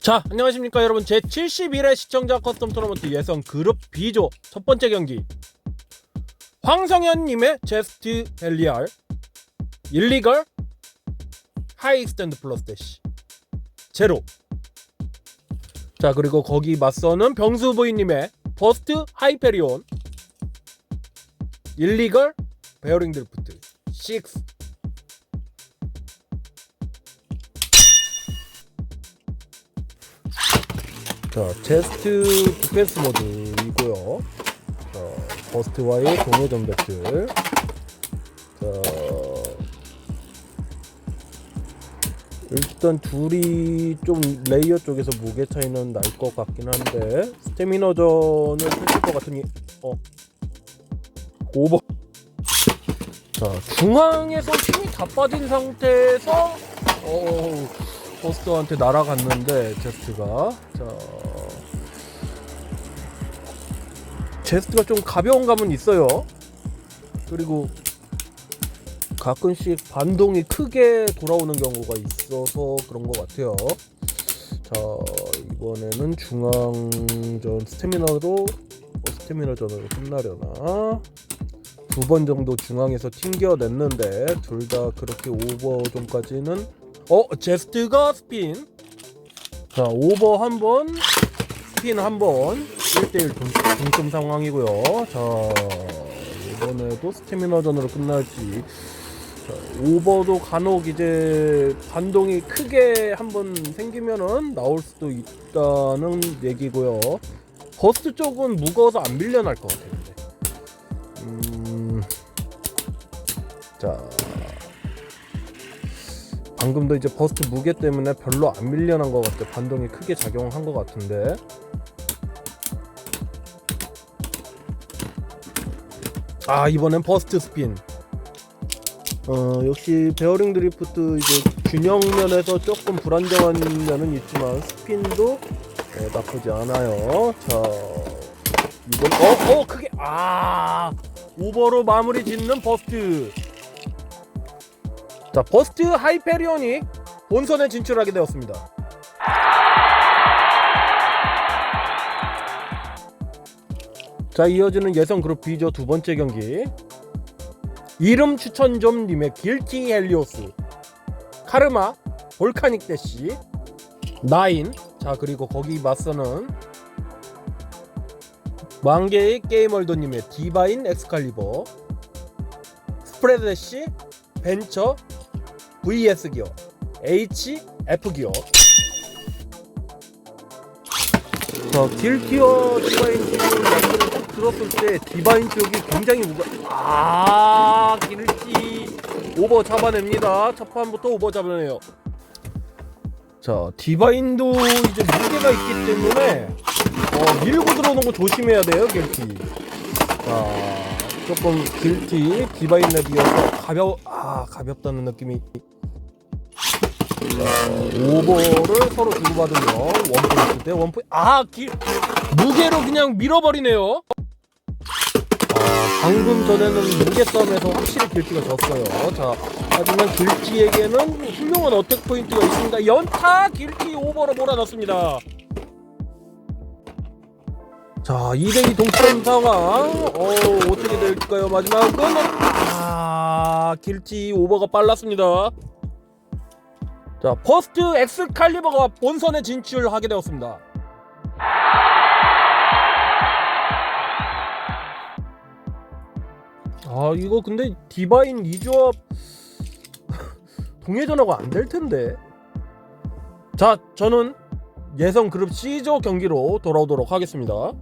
자, 안녕하십니까 여러분. 제 71회 시청자 커스텀 토너먼트 예선 그룹 B조 첫 번째 경기. 황성현님의 제스트 벨리알 일리걸 하이 익스텐드 플러스 대시 제로. 자, 그리고 거기 맞서는 병수부인님의 버스트 하이페리온 일리걸 베어링 드리프트 6 자, 제스트 디펜스 모드이고요. 자, 버스트와의 동회전 배틀. 자, 일단 둘이 좀 레이어 쪽에서 무게 차이는 날 것 같긴 한데 스태미너전을 펼칠 것 같으니 어 오버. 자, 중앙에서 힘이 다 빠진 상태에서 어 버스터한테 날아갔는데 제스트가 자 제스트가 좀 가벼운 감은 있어요. 그리고 가끔씩 반동이 크게 돌아오는 경우가 있어서 그런 것 같아요. 자 이번에는 중앙전 스태미너로 어, 스태미너전으로 끝나려나? 두 번 정도 중앙에서 튕겨냈는데 둘 다 그렇게 오버존까지는 어 제스트가 스핀 자 오버 한번 스핀 한번 1대1 동 점 상황이고요 자 이번에도 스태미너전으로 끝날지 자, 오버도 간혹 이제 반동이 크게 한번 생기면은 나올 수도 있다는 얘기고요 버스트 쪽은 무거워서 안 밀려날 것 같아요. 음, 자 방금도 이제 버스트 무게 때문에 별로 안 밀려난 것 같아. 반동이 크게 작용한 것 같은데. 아 이번엔 버스트 스핀. 어 역시 베어링 드리프트 이제 균형 면에서 조금 불안정한 면은 있지만 스핀도 어, 나쁘지 않아요. 자 이번 어 어 크게 아 오버로 마무리 짓는 버스트. 자 버스트 하이페리온이 본선에 진출하게 되었습니다. 자 이어지는 예선 그룹 B조 두 번째 경기. 이름 추천 좀 님의 길티 헬리오스. 카르마 볼카닉 대시. 나인. 자 그리고 거기 맞서는 만개의 게이멀도님의 디바인 엑스칼리버. 스프레드 대시 벤처 VS 기어 HF 기어. 자 딜티어 디바인 딱 들었을 때 디바인 쪽이 굉장히 무거 아 길티 오버 잡아냅니다. 첫 판부터 오버 잡아내요. 자 디바인도 이제 무게가 있기 때문에 어, 밀고 들어오는 거 조심해야 돼요 길티. 자 조금 길티 디바인 랩이어서 가벼 아 가볍다는 느낌이. 자, 오버를 서로 주고받으면 원포인트 대 원포인트 아길 무게로 그냥 밀어버리네요. 아 방금 전에는 무게 싸움에서 확실히 길티가 졌어요 자 하지만 길티에게는 훌륭한 어택 포인트가 있습니다 연타 길티 오버로 몰아넣습니다 자, 2대2 동점 상황. 어, 어떻게 될까요? 마지막은 아, 길티 오버가 빨랐습니다. 자, 퍼스트 엑스칼리버가 본선에 진출하게 되었습니다. 아, 이거 근데 디바인 이 조합 동해전하고 안 될 텐데. 자, 저는 예선 그룹 C조 경기로 돌아오도록 하겠습니다.